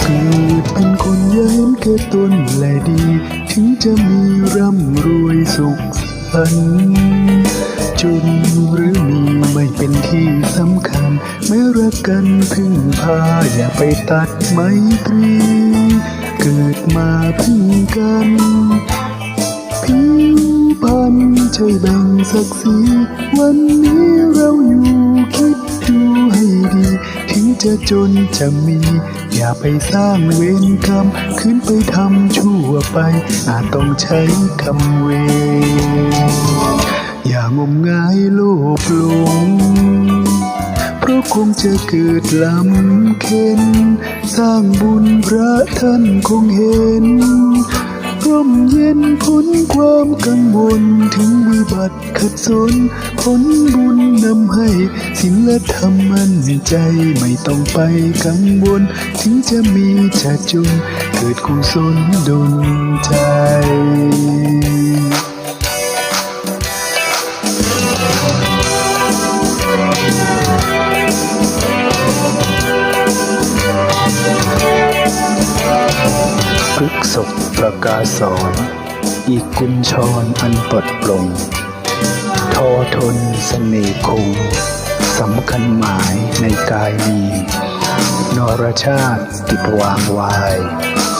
เกิดเป็นคนเย็นแก่ตนและดี ถึงจะมีร่ำรวยสุขสันต์จนหรือมี ไม่เป็นที่สำคัญแม้รักกันพึ่งพาอย่าไปตัดไมตรี เกิดมาพึ่งกัน ผิวพรรณใช่แบ่งศักดิ์ศรีวันนี้เราอยู่คิดดูให้ดี ถึงจะจนจะมี อย่าไปสร้างเวรกรรม ขึ้นไปทำชั่วไป อาจต้องใช้คำเวร อย่างมงายโลภหลง เพราะคงจะเกิดลำเค็นสร้างบุญพระท่านคงเห็นร่มเย็นพ้นความกังวลถึงวิบัติขัดสนผลบุญนำให้ศีลธรรมมั่นใจไม่ต้องไปกังวล ถึงจะมีจะจนเกิดกุศลดลใจ พฤกษบประกาศรอีกกุญชรอันปลดปลง ทอทนเสน่ห์คงสำคัญหมายในกายมีนรชาติติดวางวาย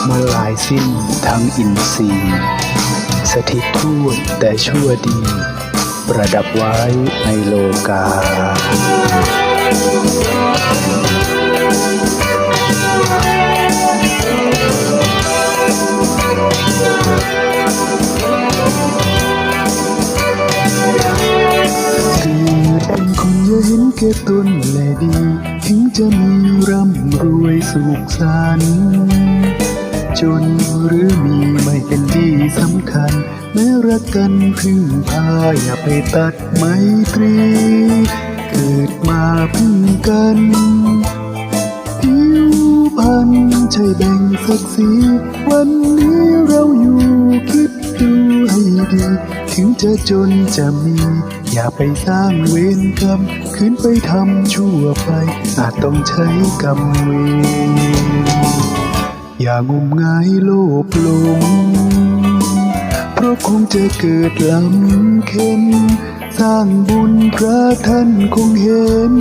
มาลายสิ้นทั้งอินทรีย์สถิตทูตแต่ชั่วดี ประดับไว้ในโลกา แก่ตนและดี ถึงจะมีร่ำรวยสุขสันต์จนหรือมีไม่เป็นที่สำคัญ แม้รักกันพึ่งพาอย่าไปตัดไมตรี เกิดมาพึ่งกัน ผิวพรรณใช่แบ่งศักดิ์ศรีวันนี้เราอยู่คิดดูให้ดี ถึงจะจนจะมี อย่าไปสร้างเวรกรรมขึ้นไปทำชั่วไป อาจต้องใช้กรรมเวรอย่างมงายโลภหลง เพราะคงจะเกิดลำเค็นสร้างบุญพระท่านคงเห็น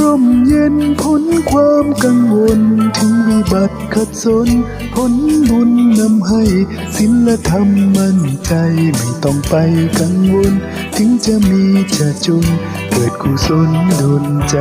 ร่มเย็นพ้นความกังวลถึงวิบัติขัดสนผลบุญนำให้ศิลธรรมมั่นใจไม่ต้องไปกังวล ถึงจะมีจะจนเกิดกุศลดลใจ